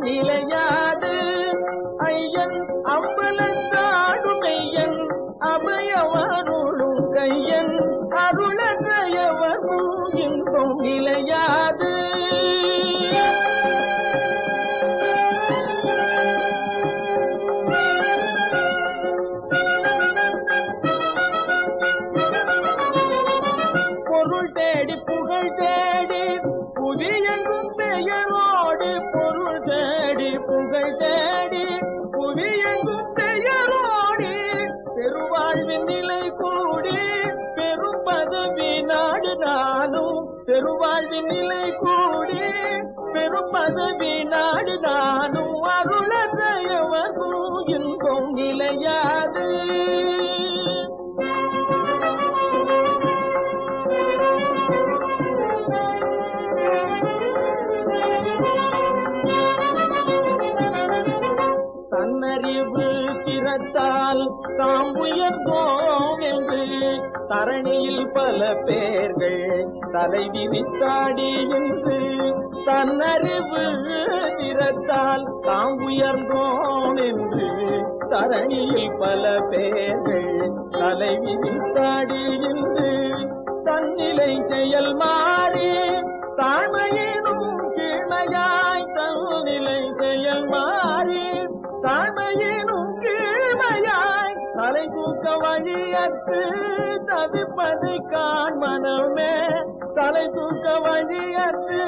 நிலையாது. ஐயன் அம்பலத்தாடும் மெய்யன் அபயவருளும் கையன் அருளகையவர் பூஜின்பம் நிலையாது. பொருள் தேடி புகழ் தேடி புதியங்கும் பெயரோ புகழ் தேடி புதியங்கும் பெயரோடி பெருவாழ்வின் நிலை கூடி பெரும் பதவி நாடு நானும் பெருவாழ்வின் நிலை கூடி பெரும் பதவி நாடு நானும் திறத்தால் தாம் உயர்ந்தோம் என்று தரணியில் பல பேர்கள் தலைவி வித்தாடி என்று தன்னறிவு நிறத்தால் தாம் உயர்ந்தோம் என்று தரணியில் பல பேர்கள் தலைவி வித்தாடி என்று தன்னிலை செயல்மா தூக்க வழியற்று தவிப்பது கான் மனமே. தலை தூக்க வழியற்று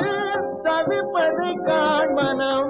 தவிப்பது கான் மனமே.